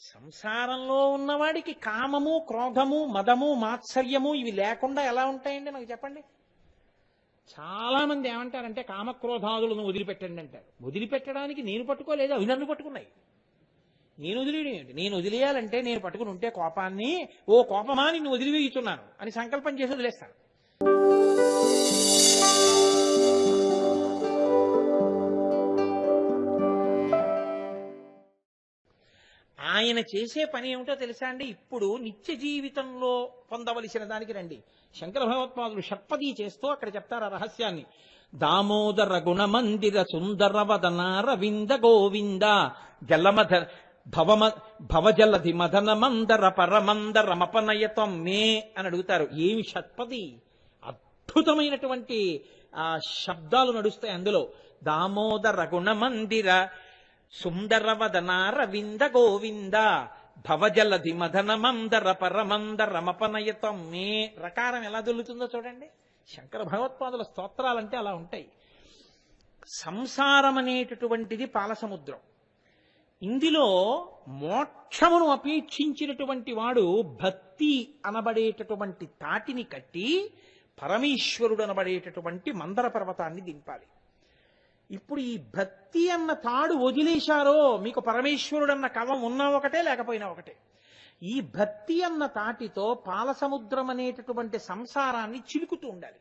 సంసారంలో ఉన్నవాడికి కామము క్రోధము మదము మాత్సర్యము ఇవి లేకుండా ఎలా ఉంటాయండి? నాకు చెప్పండి. చాలా మంది ఏమంటారంటే కామక్రోధాదులను వదిలిపెట్టండి అంటారు. వదిలిపెట్టడానికి నేను పట్టుకోలేదు అవి నన్ను పట్టుకున్నాయి. నేను వదిలేయడం ఏంటి? నేను వదిలేయాలంటే నేను పట్టుకుని ఉంటే కోపాన్ని ఓ కోపమా నిన్ను వదిలివేయుతున్నాను అని సంకల్పం చేసి వదిలేస్తాను. ఆయన చేసే పని ఏమిటో తెలుసా అండి? ఇప్పుడు నిత్య జీవితంలో పొందవలసిన దానికి రండి. శంకర భగవత్పాదులు షట్పది చేస్తూ అక్కడ చెప్తారు ఆ రహస్యాన్ని. దామోదర గుణమందిర సుందర వదన రవింద గోవింద జలమధ భవమ భవజలధి మదన మందర పరమందర మపనయతం మే అని అడుగుతారు. ఏమి షట్పది? అద్భుతమైనటువంటి ఆ శబ్దాలు నడుస్తాయి అందులో. దామోదర గుణమందిర సుందరవదన రవింద గోవింద భవజలధి మదన మందర పరమందర మపనయతం మే రకారం ఎలా దొల్లుతుందో చూడండి. శంకర భగవత్పాదుల స్తోత్రాలంటే అలా ఉంటాయి. సంసారం అనేటటువంటిది పాలసముద్రం. ఇందులో మోక్షమును అపేక్షించినటువంటి వాడు భక్తి అనబడేటటువంటి తాటిని కట్టి పరమేశ్వరుడు అనబడేటటువంటి మందర పర్వతాన్ని దింపాలి. ఇప్పుడు ఈ భక్తి అన్న తాడు వదిలేశారో మీకు పరమేశ్వరుడు అన్న కవం ఉన్నా ఒకటే లేకపోయినా ఒకటే. ఈ భక్తి అన్న తాటితో పాలసముద్రం అనేటటువంటి సంసారాన్ని చిలుకుతూ ఉండాలి.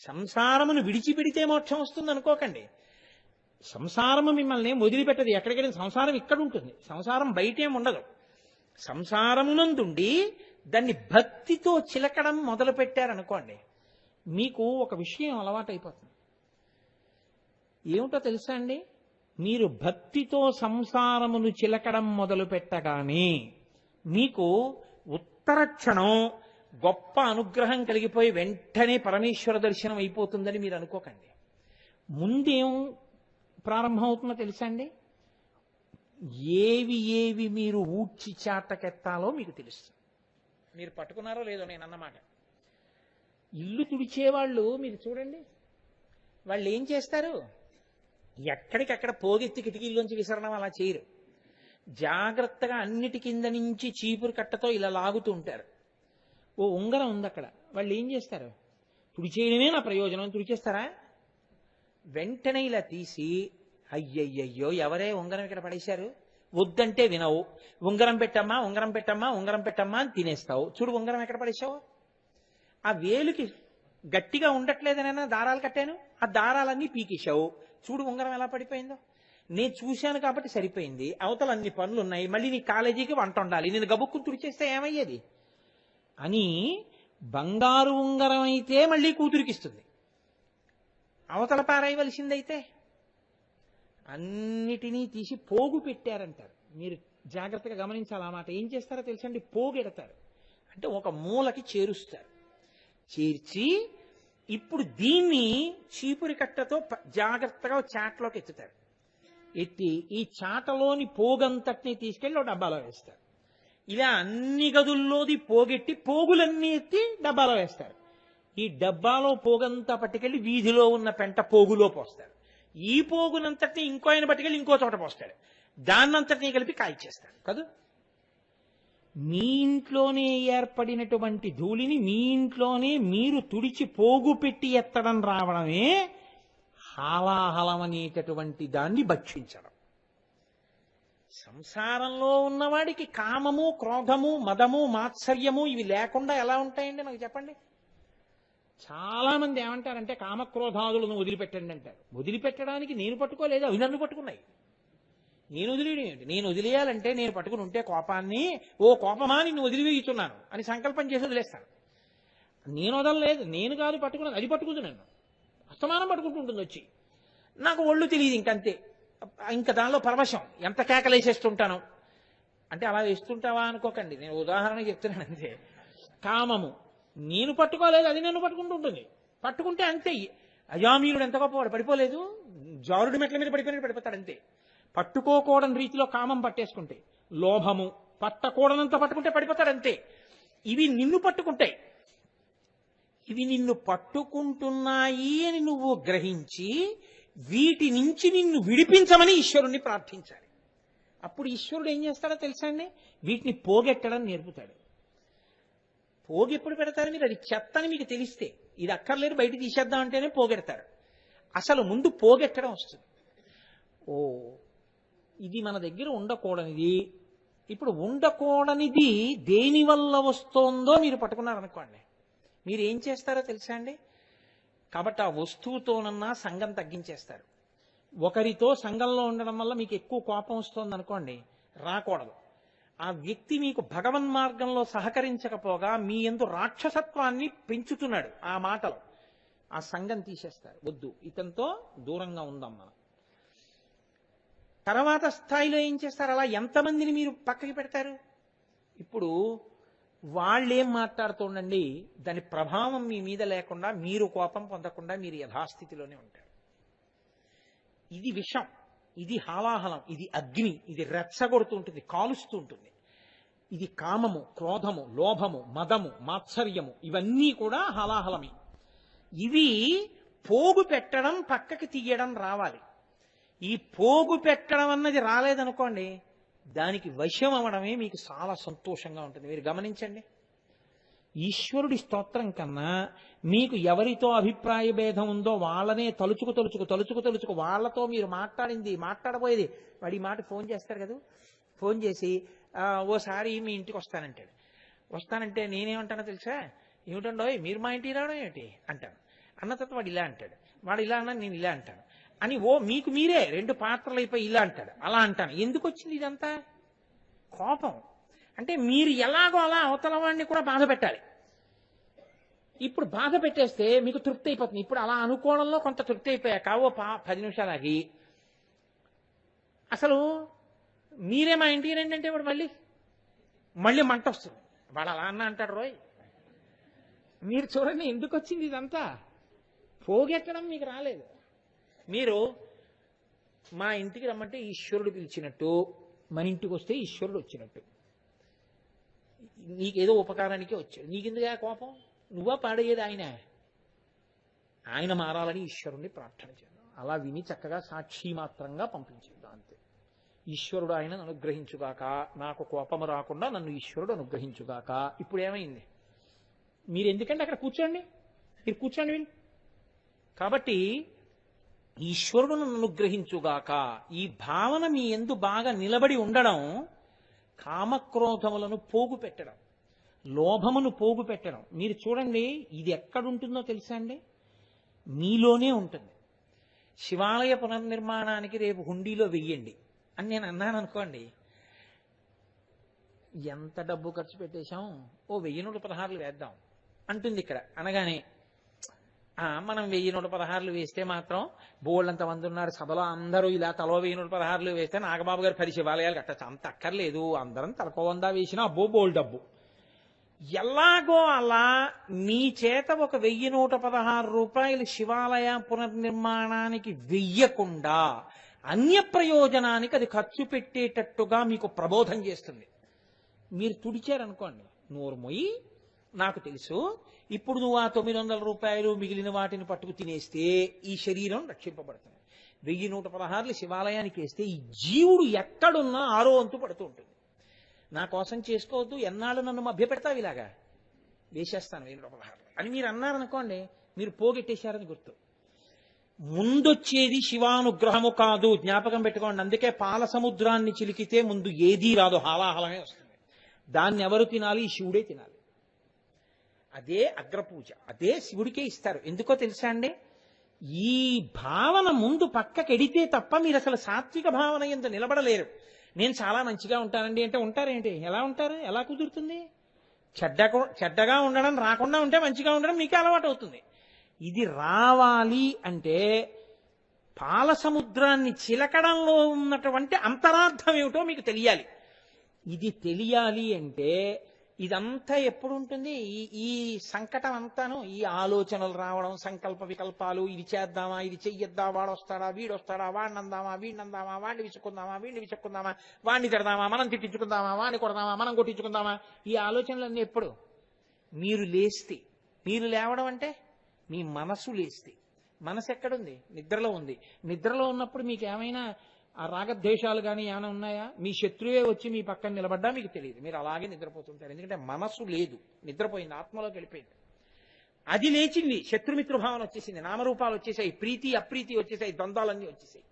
సంసారమును విడిచిపెడితే మోక్షం వస్తుంది అనుకోకండి. సంసారము మిమ్మల్ని వదిలిపెట్టదు. ఎక్కడికైనా సంసారం ఇక్కడ ఉంటుంది. సంసారం బయటేం ఉండదు. సంసారమునందుండి దాన్ని భక్తితో చిలకడం మొదలు పెట్టారనుకోండి మీకు ఒక విషయం అలవాటైపోతుంది. ఏమిటో తెలుసా అండి? మీరు భక్తితో సంసారమును చిలకడం మొదలు పెట్టగానే మీకు ఉత్తర క్షణం గొప్ప అనుగ్రహం కలిగిపోయి వెంటనే పరమేశ్వర దర్శనం అయిపోతుందని మీరు అనుకోకండి. ముందేం ప్రారంభమవుతుందో తెలుసా అండి? ఏవి ఏవి మీరు ఊడ్చి చాటకెత్తాలో మీకు తెలుస్తుంది. మీరు పట్టుకున్నారో లేదో నేను అన్నమాట. ఇల్లు తుడిచేవాళ్ళు మీరు చూడండి. వాళ్ళు ఏం చేస్తారు? ఎక్కడికక్కడ పోగెత్తి కిటికీల్లోంచి విసరడం అలా చేయరు. జాగ్రత్తగా అన్నిటి కింద నుంచి చీపురు కట్టతో ఇలా లాగుతూ ఉంటారు. ఓ ఉంగరం ఉంది అక్కడ వాళ్ళు ఏం చేస్తారు? తుడిచేయడమే నా ప్రయోజనం. తుడిచేస్తారా వెంటనే ఇలా తీసి అయ్యయ్యయ్యో ఎవరే ఉంగరం ఇక్కడ పడేశారు? వద్దంటే వినవు. ఉంగరం పెట్టమ్మా ఉంగరం పెట్టమ్మా ఉంగరం పెట్టమ్మా అని తినేస్తావు. చూడు ఉంగరం ఎక్కడ పడేశావు? ఆ వేలుకి గట్టిగా ఉండట్లేదనైనా దారాలు కట్టాను. ఆ దారాలన్నీ పీకేశావు. చూడు ఉంగరం ఎలా పడిపోయిందో. నేను చూశాను కాబట్టి సరిపోయింది. అవతల అన్ని పనులు ఉన్నాయి మళ్ళీ నీ కాలేజీకి వంట ఉండాలి. నేను గబుక్కుని తుడిచేస్తే ఏమయ్యేది? అని బంగారు ఉంగరం అయితే మళ్ళీ కూతురికిస్తుంది. అవతల పారేయవలసిందైతే అన్నిటినీ తీసి పోగు పెట్టారంటారు. మీరు జాగ్రత్తగా గమనించాలి ఆ మాట. ఏం చేస్తారో తెలుసండి? పోగెడతారు. అంటే ఒక మూలకి చేరుస్తారు. చేర్చి ఇప్పుడు దీన్ని చీపురి కట్టతో ప- జాగ్రత్తగా చాటలోకి ఎత్తుతారు. ఎత్తి ఈ చాటలోని పోగంతటిని తీసుకెళ్ళి ఒక డబ్బాలో వేస్తారు. ఇలా అన్ని గదుల్లోది పోగెట్టి పోగులన్నీ ఎత్తి డబ్బాలో వేస్తారు. ఈ డబ్బాలో పోగంతా పట్టుకెళ్ళి వీధిలో ఉన్న పెంట పోగులో పోస్తారు. ఈ పోగునంతటిని ఇంకో ఆయన పట్టుకెళ్ళి ఇంకో చోట పోస్తాడు. దాన్నంతటినీ కలిపి కాల్చేస్తాడు కదా? మీ ఇంట్లోనే ఏర్పడినటువంటి ధూళిని మీ ఇంట్లోనే మీరు తుడిచి పోగు పెట్టి ఎత్తడం రావడమే హాలాహలం అనేటటువంటి దాన్ని భక్షించడం. సంసారంలో ఉన్నవాడికి కామము క్రోధము మదము మాత్సర్యము ఇవి లేకుండా ఎలా ఉంటాయండి నాకు చెప్పండి? చాలా మంది ఏమంటారంటే కామక్రోధాదులను వదిలిపెట్టండి అంటారు. వదిలిపెట్టడానికి నేను పట్టుకోలేదు అవి నన్ను పట్టుకున్నాయి. నేను వదిలేయడం. ఏంటి నేను వదిలేయాలంటే నేను పట్టుకుని ఉంటే కోపాన్ని ఓ కోపమా నిన్ను వదిలివేయుచున్నాను అని సంకల్పం చేసి వదిలేస్తాను. నేను వదలలేదు. నేను కాదు పట్టుకున్నది. అది పట్టుకుంది నన్ను. అస్తమానం పట్టుకుంటుంటుంది వచ్చి. నాకు ఒళ్ళు తెలియదు ఇంకంతే. ఇంకా దానిలో పరవశం. ఎంత కేకలేసేస్తుంటాను. అంటే అలా వేస్తుంటావా అనుకోకండి. నేను ఉదాహరణ చెప్తున్నాను అంతే కామము. నేను పట్టుకోలేదు. అది నన్ను పట్టుకుంటూ ఉంటుంది. పట్టుకుంటే అంతే. అజామీయుడు ఎంత గొప్పవాడు? పడిపోలేదు. జారుడు మెట్ల మీద పడిపోయినట్టు పడిపోతాడు అంతే. పట్టుకోకూడని రీతిలో కామం పట్టేసుకుంటే లోభము పట్టకూడనంత పట్టుకుంటే పడిపోతాడు అంతే ఇవి నిన్ను పట్టుకుంటాయి. ఇవి నిన్ను పట్టుకుంటున్నాయి అని నువ్వు గ్రహించి వీటి నుంచి నిన్ను విడిపించమని ఈశ్వరుణ్ణి ప్రార్థించాలి. అప్పుడు ఈశ్వరుడు ఏం చేస్తాడో తెలుసా అండి? వీటిని పోగెట్టడం నేర్పుతాడు. పోగి ఎప్పుడు పెడతారు మీరు? అది చెత్తని మీకు తెలిస్తే. ఇది అక్కర్లేదు బయట తీసేద్దాం అంటేనే పోగెడతారు. అసలు ముందు పోగెట్టడం వస్తుంది. ఓ ఇది మన దగ్గర ఉండకూడనిది. ఇప్పుడు ఉండకూడనిది దేని వల్ల వస్తోందో మీరు పట్టుకున్నారనుకోండి. మీరు ఏం చేస్తారో తెలుసా అండి? కాబట్టి ఆ వస్తువుతోనన్నా సంఘం తగ్గించేస్తారు. ఒకరితో సంఘంలో ఉండడం వల్ల మీకు ఎక్కువ కోపం వస్తుంది అనుకోండి రాకూడదు. ఆ వ్యక్తి మీకు భగవన్ మార్గంలో సహకరించకపోగా మీ ఎందు రాక్షసత్వాన్ని పెంచుతున్నాడు ఆ మాటలు. ఆ సంఘం తీసేస్తారు. వద్దు ఇతంతో దూరంగా ఉందాం మనం. తర్వాత స్థాయిలో ఏం చేస్తారు? అలా ఎంతమందిని మీరు పక్కకి పెడతారు? ఇప్పుడు వాళ్ళేం మాట్లాడుతుండండి దాని ప్రభావం మీ మీద లేకుండా మీరు కోపం పొందకుండా మీరు యథాస్థితిలోనే ఉంటారు. ఇది విషం ఇది హాలాహలం ఇది అగ్ని ఇది రెచ్చగొడుతూ ఉంటుంది కాలుస్తూ ఉంటుంది. ఇది కామము క్రోధము లోభము మదము మాత్సర్యము ఇవన్నీ కూడా హలాహలమే. ఇవి పోగు పెట్టడం పక్కకి తీయడం రావాలి. ఈ పోగు పెట్టడం అన్నది రాలేదనుకోండి దానికి వశం అవ్వడమే మీకు చాలా సంతోషంగా ఉంటుంది. మీరు గమనించండి. ఈశ్వరుడి స్తోత్రం కన్నా మీకు ఎవరితో అభిప్రాయ భేదం ఉందో వాళ్ళనే తలుచుకు తలుచుకు తలుచుకు తలుచుకు వాళ్ళతో మీరు మాట్లాడింది మాట్లాడబోయేది. వాడి మాట ఫోన్ చేస్తారు కదా. ఫోన్ చేసి ఓసారి మీ ఇంటికి వస్తానంటాడు. వస్తానంటే నేనేమంటానో తెలుసా? ఏమిటండో మీరు మా ఇంటికి రావడం ఏమిటి? అంటాను అన్న తర్వాత వాడు ఇలా అంటాడు. వాడు ఇలా అన్నా నేను ఇలా అంటాను. అని ఓ మీకు మీరే రెండు పాత్రలు అయిపోయి ఇలా అంటాడు. అలా అంటాను. ఎందుకు వచ్చింది ఇదంతా? కోపం. అంటే మీరు ఎలాగో అలా అవతల వాడిని కూడా బాధ పెట్టాలి. ఇప్పుడు బాధ పెట్టేస్తే మీకు తృప్తి అయిపోతుంది. ఇప్పుడు అలా అనుకోవడంలో కొంత తృప్తి అయిపోయాక ఓ పా పది నిమిషాలు ఆగి అసలు మీరే మా ఇంటికి రండి అంటే వాడు మళ్ళీ మళ్ళీ మంట వస్తుంది. వాడు అలా అన్న అంటాడు రోయ్. మీరు చూడండి ఎందుకు వచ్చింది ఇదంతా? పోగెట్టడం మీకు రాలేదు. మీరు మా ఇంటికి రమ్మంటే ఈశ్వరుడు పిలిచినట్టు మన ఇంటికి వస్తే ఈశ్వరుడు వచ్చినట్టు. నీకేదో ఉపకారానికే వచ్చాడు. నీకెందుగా ఆ కోపం? నువ్వా పాడేది ఆయన. ఆయన మారాలని ఈశ్వరుణ్ణి ప్రార్థన చేద్దాం. అలా విని చక్కగా సాక్షి మాత్రంగా పంపించేద్దాం అంతే. ఈశ్వరుడు ఆయనను అనుగ్రహించుగాక నాకు కోపము రాకుండా నన్ను ఈశ్వరుడు అనుగ్రహించుగాక. ఇప్పుడు ఏమైంది? మీరు ఎందుకంటే అక్కడ కూర్చోండి? మీరు కూర్చోండి వీళ్ళు. కాబట్టి ఈశ్వరుడును నన్ను అనుగ్రహించుగాక. ఈ భావన మీ ఎందు బాగా నిలబడి ఉండడం కామక్రోధములను పోగు పెట్టడం లోభమును పోగు పెట్టడం. మీరు చూడండి ఇది ఎక్కడుంటుందో తెలుసా అండి? మీలోనే ఉంటుంది. శివాలయ పునర్నిర్మాణానికి రేపు హుండీలో వెయ్యండి అని నేను అన్నాను అనుకోండి. ఎంత డబ్బు ఖర్చు పెట్టేశాం? ఓ వెయ్యి నూట పదహారులు వేద్దాం అంటుంది ఇక్కడ. అనగానే మనం వెయ్యి నూట పదహారులు వేస్తే మాత్రం బోళ్ళంత మంది ఉన్నారు. సభలో అందరూ ఇలా తలో వెయ్యి నూట పదహారులు వేస్తే నాగబాబు గారు పది శివాలయాలు కట్టచ్చు. అంత అక్కర్లేదు. అందరం తలకో వందా వేసినా అబ్బో బోల్ డబ్బు. ఎలాగో అలా మీ చేత ఒక వెయ్యి నూట పదహారు రూపాయలు శివాలయ పునర్నిర్మాణానికి వెయ్యకుండా అన్య ప్రయోజనానికి అది ఖర్చు పెట్టేటట్టుగా మీకు ప్రబోధం చేస్తుంది. మీరు తుడిచారనుకోండి నోరు మొయ్యి నాకు తెలుసు ఇప్పుడు నువ్వు ఆ తొమ్మిది వందల రూపాయలు మిగిలిన వాటిని పట్టుకు తినేస్తే ఈ శరీరం రక్షింపబడుతుంది. వెయ్యి నూట పదహారులు శివాలయానికి వేస్తే ఈ జీవుడు ఎక్కడున్నా ఆరో అంతు పడుతూ ఉంటుంది. నా కోసం చేసుకోవద్దు ఎన్నాళ్ళు నన్ను మభ్యపెడతావు ఇలాగా? వేసేస్తాను వెయ్యి నూట పదహారులు. అని మీరు అన్నారనుకోండి మీరు పోగెట్టేశారని గుర్తు. ముందొచ్చేది శివానుగ్రహము కాదు జ్ఞాపకం పెట్టుకోండి. అందుకే పాల సముద్రాన్ని చిలికితే ముందు ఏదీ రాదు హాలాహలమే వస్తుంది. దాన్ని ఎవరు తినాలి? శివుడే తినాలి. అదే అగ్రపూజ. అదే శివుడికే ఇస్తారు. ఎందుకో తెలుసా అండి? ఈ భావన ముందు పక్కకెడితే తప్ప మీరు అసలు సాత్విక భావన ఎందు నిలబడలేరు. నేను చాలా మంచిగా ఉంటానండి అంటే ఉంటారేంటి? ఎలా ఉంటారు? ఎలా కుదురుతుంది? చెడ్డ చెడ్డగా ఉండడం రాకుండా ఉంటే మంచిగా ఉండడం మీకే అలవాటు అవుతుంది. ఇది రావాలి అంటే పాల సముద్రాన్ని చిలకడంలో ఉన్నటువంటి అంతరార్థం ఏమిటో మీకు తెలియాలి. ఇది తెలియాలి అంటే ఇదంతా ఎప్పుడు ఉంటుంది ఈ ఈ సంకటం అంతాను ఈ ఆలోచనలు రావడం సంకల్ప వికల్పాలు ఇది చేద్దామా ఇది చెయ్యొద్దా వాడు వస్తాడా వీడు వస్తాడా వాడిని అందామా వీడిని అందామా వాడిని విసుక్కుందామా వీడిని విసుక్కుందామా వాడిని తిడదామా మనం తిట్టించుకుందామా వాడిని కొడదామా మనం కొట్టించుకుందామా? ఈ ఆలోచనలన్నీ ఎప్పుడు? మీరు లేస్తే. మీరు లేవడం అంటే మీ మనసు లేస్తే. మనసు ఎక్కడుంది నిద్రలో ఉంది. నిద్రలో ఉన్నప్పుడు మీకు ఏమైనా ఆ రాగద్వేషాలు కానీ ఏమైనా ఉన్నాయా? మీ శత్రువే వచ్చి మీ పక్కన నిలబడ్డా మీకు తెలియదు. మీరు అలాగే నిద్రపోతుంటారు. ఎందుకంటే మనస్సు లేదు. నిద్రపోయింది. ఆత్మలోకి వెళ్ళిపోయింది. అది లేచింది. శత్రుమిత్రభావన వచ్చేసింది. నామరూపాలు వచ్చేసాయి. ప్రీతి అప్రీతి వచ్చేసాయి. ద్వంద్వాలన్నీ వచ్చేసాయి.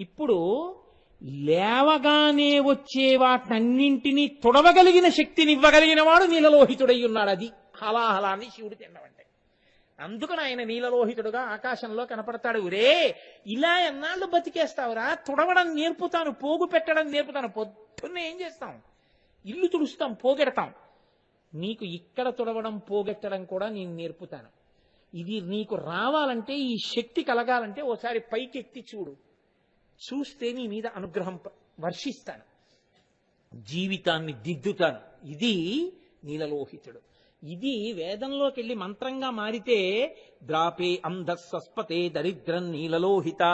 ఇప్పుడు లేవగానే వచ్చే వాటన్నింటినీ తొడవగలిగిన శక్తిని ఇవ్వగలిగిన వాడు నీలలోహితుడై ఉన్నాడు. అది హలాహలాన్ని శివుడు తిన్నవంటే. అందుకని ఆయన నీలలోహితుడుగా ఆకాశంలో కనపడతాడు. రే ఇలా ఎన్నాళ్ళు బతికేస్తావురా? తుడవడం నేర్పుతాను పోగు పెట్టడం నేర్పుతాను. పొద్దున్నే ఏం చేస్తాం? ఇల్లు తుడుస్తాం పోగెడతాం. నీకు ఇక్కడ తుడవడం పోగెట్టడం కూడా నేను నేర్పుతాను. ఇది నీకు రావాలంటే ఈ శక్తి కలగాలంటే ఓసారి పైకెత్తి చూడు. చూస్తే నీ మీద అనుగ్రహం వర్షిస్తాను. జీవితాన్ని దిద్దుతాను. ఇది నీలలోహితుడు. ఇది వేదంలోకి వెళ్ళి మంత్రంగా మారితే ద్రాపే అంధస్వస్పతే దరిద్రం నీలలోహిత.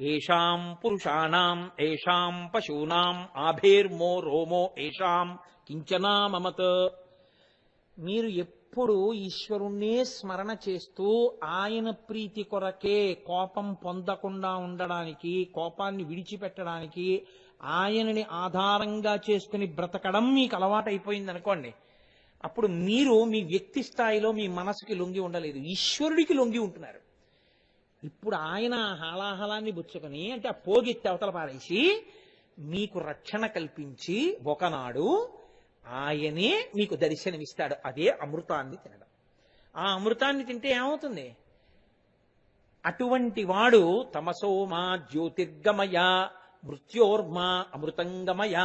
ఏషాం పురుషాణం ఏషాం పశూనాం ఆభేర్మో రోమో ఏషాం కించనా మమత్ మీరు ఎప్పుడు ఈశ్వరుణ్ణే స్మరణ చేస్తూ ఆయన ప్రీతి కొరకే కోపం పొందకుండా ఉండడానికి కోపాన్ని విడిచిపెట్టడానికి ఆయనని ఆధారంగా చేసుకుని బ్రతకడం మీకు అలవాటైపోయింది అనుకోండి అప్పుడు మీరు మీ వ్యక్తి స్థాయిలో మీ మనసుకి లొంగి ఉండలేదు. ఈశ్వరుడికి లొంగి ఉంటున్నారు. ఇప్పుడు ఆయన ఆ హాలాహలాన్ని బుచ్చుకొని అంటే ఆ పోగెత్తి అవతల పారేసి మీకు రక్షణ కల్పించి ఒకనాడు ఆయనే మీకు దర్శనమిస్తాడు. అదే అమృతాన్ని తినడం. ఆ అమృతాన్ని తింటే ఏమవుతుంది? అటువంటి వాడు తమసోమా జ్యోతిర్గమయ మృత్యోర్మ అమృతంగమయ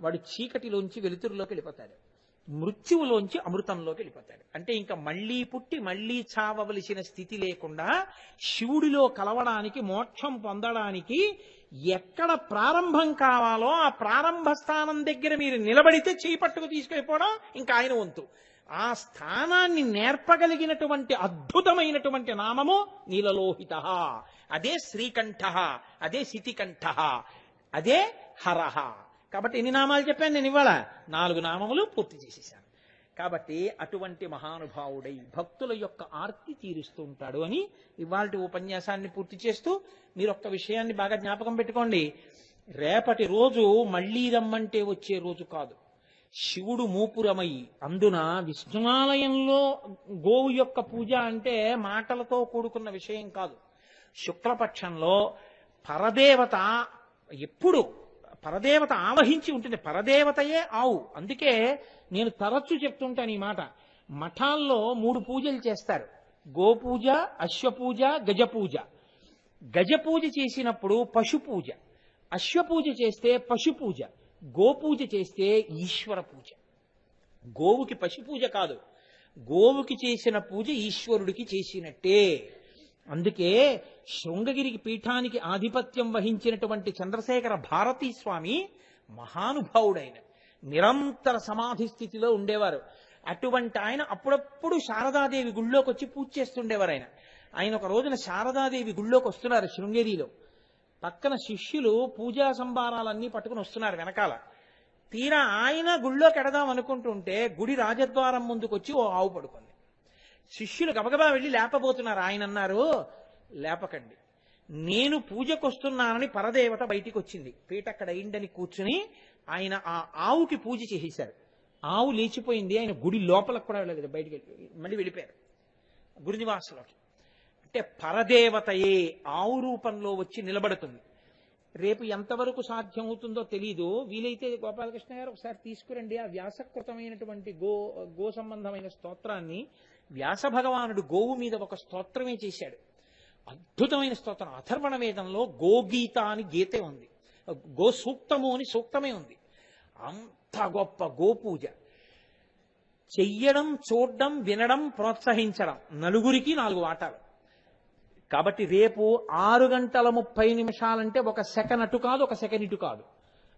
వాడు చీకటిలోంచి వెలుతురులోకి వెళ్ళిపోతాడు. మృత్యువులోంచి అమృతంలోకి వెళ్ళిపోతాడు. అంటే ఇంకా మళ్ళీ పుట్టి మళ్ళీ చావవలసిన స్థితి లేకుండా శివుడిలో కలవడానికి మోక్షం పొందడానికి ఎక్కడ ప్రారంభం కావాలో ఆ ప్రారంభ స్థానం దగ్గర మీరు నిలబడితే చేపట్టుకు తీసుకెళ్ళిపోవడం ఇంకా ఆయన వంతు. ఆ స్థానాన్ని నేర్పగలిగినటువంటి అద్భుతమైనటువంటి నామము నీలలోహిత. అదే శ్రీకంఠ అదే శితికంఠ అదే హరహ. కాబట్టి ఎన్ని నామాలు చెప్పాను నేను ఇవాళ? నాలుగు నామములు పూర్తి చేసేసాను. కాబట్టి అటువంటి మహానుభావుడై భక్తుల యొక్క ఆర్తి తీరుస్తూ ఉంటాడు అని ఇవాళ ఉపన్యాసాన్ని పూర్తి చేస్తూ మీరు ఒక్క విషయాన్ని బాగా జ్ఞాపకం పెట్టుకోండి. రేపటి రోజు మళ్ళీ రమ్మంటే వచ్చే రోజు కాదు. శివుడు మూపురమై అందున విష్ణునాలయంలో గోవు యొక్క పూజ అంటే మాటలతో కూడుకున్న విషయం కాదు. శుక్లపక్షంలో పరదేవత ఎప్పుడు పరదేవత ఆవహించి ఉంటుంది. పరదేవతయే ఆవు. అందుకే నేను తరచు చెప్తుంటాను ఈ మాట. మఠాల్లో మూడు పూజలు చేస్తారు. గోపూజ అశ్వపూజ గజపూజ. గజపూజ చేసినప్పుడు పశుపూజ. అశ్వపూజ చేస్తే పశుపూజ. గోపూజ చేస్తే ఈశ్వర పూజ. గోవుకి పశుపూజ కాదు. గోవుకి చేసిన పూజ ఈశ్వరుడికి చేసినట్టే. అందుకే శృంగగిరికి పీఠానికి ఆధిపత్యం వహించినటువంటి చంద్రశేఖర భారతీ స్వామి మహానుభావుడైన నిరంతర సమాధి స్థితిలో ఉండేవారు. అటువంటి ఆయన అప్పుడప్పుడు శారదాదేవి గుళ్ళోకి వచ్చి పూజ చేస్తుండేవారు ఆయన. ఆయన ఒక రోజున శారదాదేవి గుళ్ళోకి వస్తున్నారు శృంగేరిలో పక్కన శిష్యులు పూజా సంభారాలన్నీ పట్టుకుని వస్తున్నారు వెనకాల. తీరా ఆయన గుళ్ళోకి ఎడదాం అనుకుంటుంటే గుడి రాజద్వారం ముందుకు వచ్చి ఓ ఆవు పడుకుంది. శిష్యులు గబగబా వెళ్ళి లేపబోతున్నారు. ఆయన అన్నారు లేపకండి. నేను పూజకొస్తున్నానని పరదేవత బయటికి వచ్చింది పీట అక్కడ అయిందని కూర్చుని ఆయన ఆ ఆవుకి పూజ చేసేశారు. ఆవు లేచిపోయింది. ఆయన గుడి లోపలకు కూడా వెళ్ళలేదు. బయటికి వెళ్ళి మళ్ళీ వెళ్ళిపోయారు. గురినివాసులోకి. అంటే పరదేవతయే ఆవు రూపంలో వచ్చి నిలబడుతుంది. రేపు ఎంతవరకు సాధ్యమవుతుందో తెలీదు. వీలైతే గోపాలకృష్ణ గారు ఒకసారి తీసుకురండి. ఆ వ్యాసకృతమైనటువంటి గో గో సంబంధమైన స్తోత్రాన్ని వ్యాస భగవానుడు గోవు మీద ఒక స్తోత్రమే చేశాడు. అద్భుతమైన స్తోత్రం. అథర్వణ వేదంలో గోగీత అని గీతే ఉంది. గో సూక్తము అని సూక్తమే ఉంది. అంత గొప్ప గోపూజ చెయ్యడం చూడడం వినడం ప్రోత్సహించడం. నలుగురికి నాలుగు వాటాలు. కాబట్టి రేపు ఆరు గంటల ముప్పై నిమిషాలంటే ఒక సెకండ్ అటు కాదు ఒక సెకండ్ ఇటు కాదు.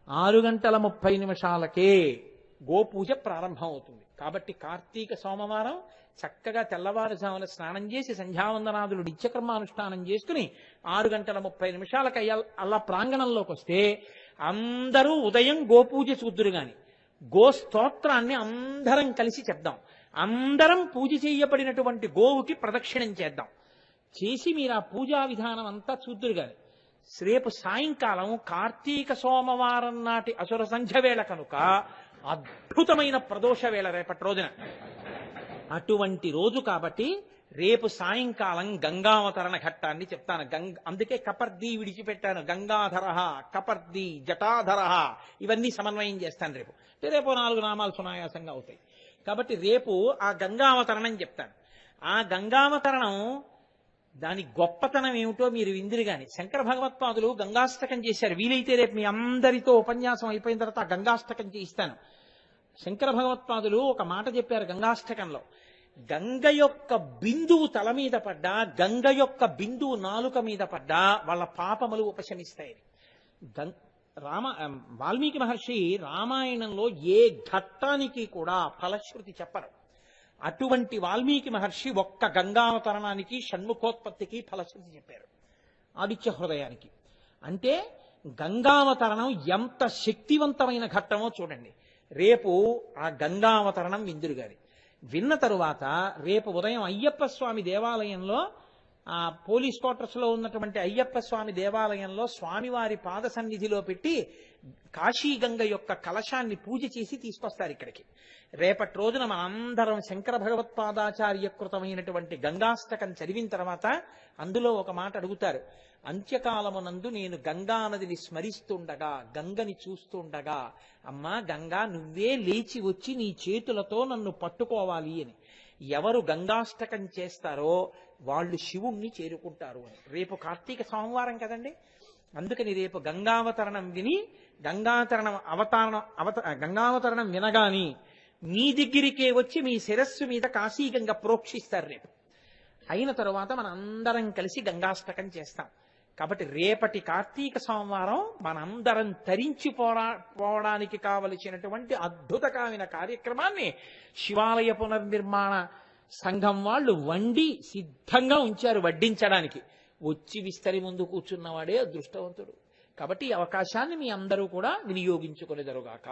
ఆరు గంటల ముప్పై నిమిషాలకే గోపూజ ప్రారంభం అవుతుంది కాబట్టి కార్తీక సోమవారం చక్కగా తెల్లవారుజామున స్నానం చేసి సంధ్యావందనాదులు నిత్యకర్మానుష్ఠానం చేసుకుని ఆరు గంటల ముప్పై నిమిషాలకు అలా ప్రాంగణంలోకి వస్తే అందరూ ఉదయం గోపూజ చూద్దురు గాని గోస్తోత్రాన్ని అందరం కలిసి చెప్దాం. అందరం పూజ చేయబడినటువంటి గోవుకి ప్రదక్షిణం చేద్దాం. చేసి మీరు ఆ పూజా విధానం అంతా చూద్దురు గాని రేపు సాయంకాలం కార్తీక సోమవారం నాటి అసుర సంధ్య వేళ కనుక అద్భుతమైన ప్రదోష వేళ రేపటి రోజున. అటువంటి రోజు కాబట్టి రేపు సాయంకాలం గంగావతరణ ఘట్టాన్ని చెప్తాను. గంగ అందుకే కపర్ది విడిచిపెట్టాను. గంగాధర కపర్ది జటాధర ఇవన్నీ సమన్వయం చేస్తాను రేపు. రేపు నాలుగు నామాలు సునాయాసంగా అవుతాయి. కాబట్టి రేపు ఆ గంగావతరణం చెప్తాను. ఆ గంగావతరణం దాని గొప్పతనం ఏమిటో మీరు విందిరు గాని శంకర భగవత్పాదులు గంగాష్టకం చేశారు. వీలైతే రేపు మీ అందరితో ఉపన్యాసం అయిపోయిన తర్వాత గంగాష్టకం చేయిస్తాను. శంకర భగవత్పాదులు ఒక మాట చెప్పారు గంగాష్టకంలో. గంగ యొక్క బిందువు తల మీద పడ్డా గంగ యొక్క బిందువు నాలుక మీద పడ్డా వాళ్ళ పాపములు ఉపశమిస్తాయి. గం రామ వాల్మీకి మహర్షి రామాయణంలో ఏ ఘట్టానికి కూడా ఫలశ్రుతి చెప్పరు. అటువంటి వాల్మీకి మహర్షి ఒక్క గంగావతరణానికి షణ్ముఖోత్పత్తికి ఫలశ్రుతి చెప్పారు. ఆదిత్య హృదయానికి. అంటే గంగావతరణం ఎంత శక్తివంతమైన ఘట్టమో చూడండి. రేపు ఆ గంగావతరణం విందురు గారి విన్న తరువాత రేపు ఉదయం అయ్యప్ప స్వామి దేవాలయంలో ఆ పోలీస్ క్వార్టర్స్లో ఉన్నటువంటి అయ్యప్ప స్వామి దేవాలయంలో స్వామివారి పాద సన్నిధిలో పెట్టి కాశీగంగ యొక్క కలశాన్ని పూజ చేసి తీసుకొస్తారు ఇక్కడికి. రేపటి రోజున మనందరం శంకర భగవత్పాదాచార్య కృతమైనటువంటి గంగాష్టకం చదివిన తర్వాత అందులో ఒక మాట అడుగుతారు. అంత్యకాలమునందు నేను గంగా నదిని స్మరిస్తుండగా గంగని చూస్తుండగా అమ్మా గంగా నువ్వే లేచి వచ్చి నీ చేతులతో నన్ను పట్టుకోవాలి అని. ఎవరు గంగాష్టకం చేస్తారో వాళ్ళు శివుణ్ణి చేరుకుంటారు అని. రేపు కార్తీక సోమవారం కదండి? అందుకని రేపు గంగావతరణం విని గంగాతరణం అవతారణం అవత గంగావతరణం వినగాని మీ దగ్గరికే వచ్చి మీ శిరస్సు మీద కాశీగంగ ప్రోక్షిస్తారు రేపు. అయిన తరువాత మనందరం కలిసి గంగాష్టకం చేస్తాం. కాబట్టి రేపటి కార్తీక సోమవారం మనందరం తరించి పోరా పోవడానికి కావలసినటువంటి అద్భుతకమైన కార్యక్రమాన్ని శివాలయ పునర్నిర్మాణ సంఘం వాళ్ళు వండి సిద్ధంగా ఉంచారు వడ్డించడానికి. వచ్చి విస్తరి ముందు కూర్చున్నవాడే అదృష్టవంతుడు. కాబట్టి ఈ అవకాశాన్ని మీ అందరూ కూడా వినియోగించుకునేదరుగాక